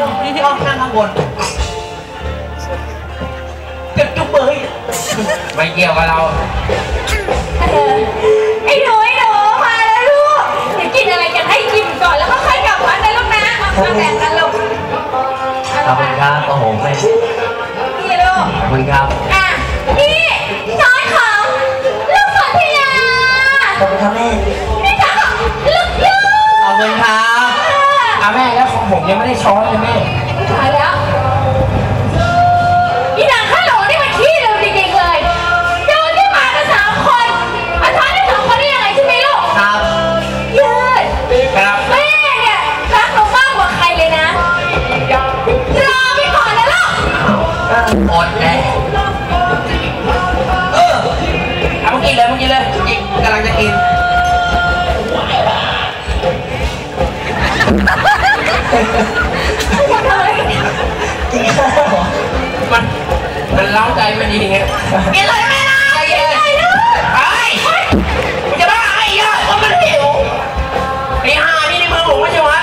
ชอบนั่งข้างบนเก็บจุกเบยไม่เกี่ยวกับเราเออไอ้หนูไอ้หนูมาแล้วลูกเดี๋ยวกินอะไรกันให้กินก่อนแล้วก็ค่อยกลับบ้านนะลูกนะมาแบ่งกันลูกขอบคุณครับโอ้โหแม่นี่ลูกขอบคุณครับอะนี่ช้อนของลูกสนธยาขอบคุณครับแม่นี่ช้อนของลูกยูขอบคุณครับ อะแม่แล้วของผมยังไม่ได้ช้อนเลยแม่ตายแล้วอีนางข้าหลงนี่มันขี้เร็วจริงๆเลยเดินที่มากันสามคนมาช้อนได้สองคนได้ยังไงใช่ไหมลูกครับยืดครับแม่เนี่ยรักหนูมากกว่าใครเลยนะรอพี่ก่อนนะลูกอดแล้วเออเอามากินเลยมากินเลยอีกกำลังจะกิน ทำอะไรกินข้าวเหรอมันมันเล้าใจมันดีไงกินเลยแม่นะกินเลยลูกไอ้มึงจะบ้าไอ้ยอดคนมันหิวไอ้ห่านี่ในมือผมไม่ใช่วะ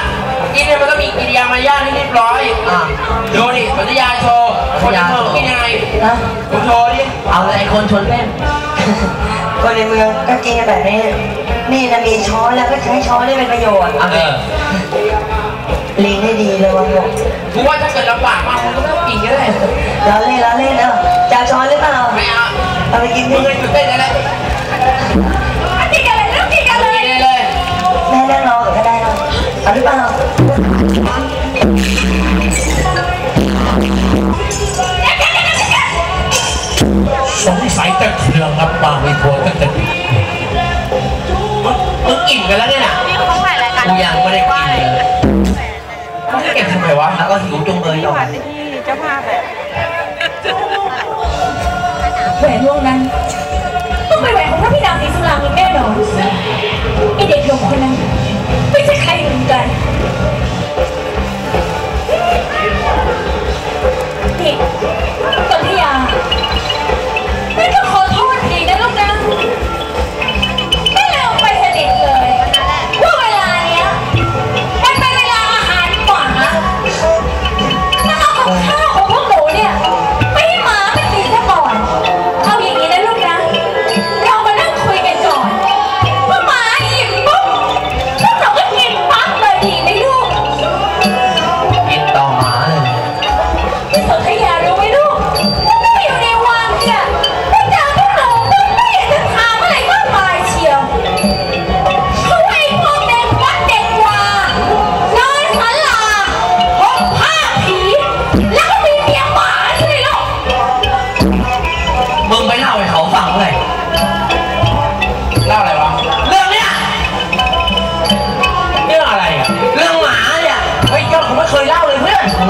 กินเนี่ยมันก็มีกิริยามารยาทให้เรียบร้อยอะดูดิสัญญาโชว์คนในเมืองกินยังไงนะคุณโชว์ดิเอาเลยไอ้คนชนเล่นคนในเมืองก็กินกันแบบนี้นี่นะมีช้อนแล้วก็ใช้ช้อนได้เป็นประโยชน์ เอาเอเลยอลิงให้ดีเลยวันนี้กูว่าถ้าเกิดลำบากมากมึงก็ไม่ต้องกินก็ได้เราเล่นเราเล่นเอ้าจะเอาช้อนหรือเปล่าไม่เอาเอาไปกินมึดิงเลยหยุดเต้นได้แล้วกินกันเลยลูกกินกันเลยกินเลยแม่นั่งรอก่อนก็ได้เนาะเอาหรือเปล่าสงสัยจะเครื่องน้ำตาไม่พอตั้งแต่มึงอิ่มกันแล้วเนี่ยนะกูยังไม่ได้กินเลยมึงจะ เก็บทำไมวะแล้วก็หิวจุงเบยต่อแหวนวงนั้นต้องเป็นแหวนของพระพี่นางศรีสุรางอีกแน่นอน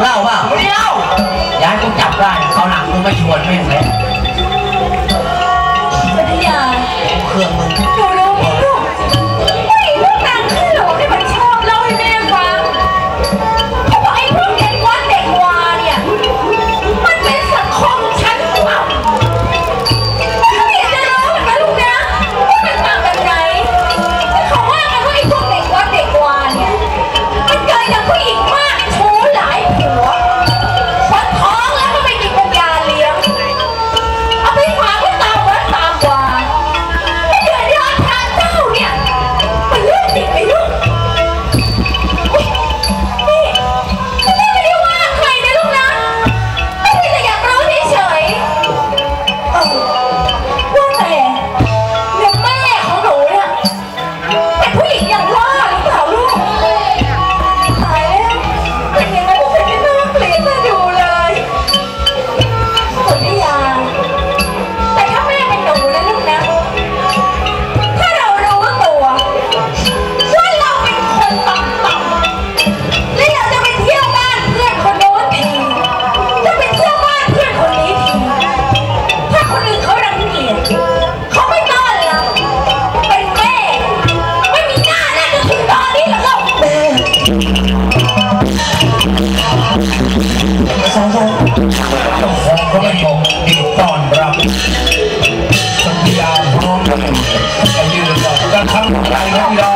เลยเพื่อนมึงเล่าเปล่าไม่ได้เล่าอย่าให้กูจับได้เขาวหลังมึงไม่ชวนแม่งเลย 感谢领导，祝大家身体健康！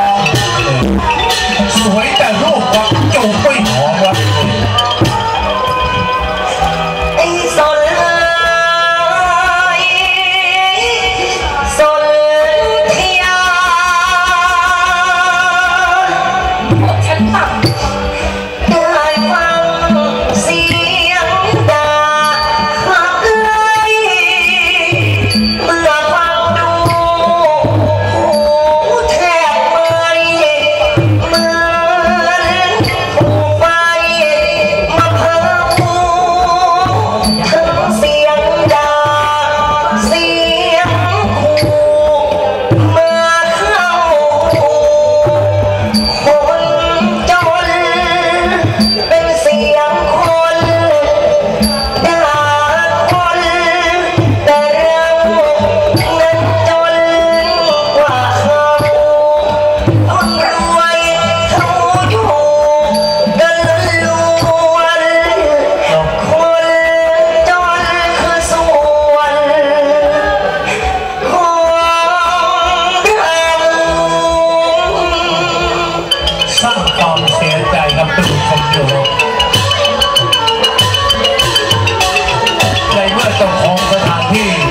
มาส่งของสถานที่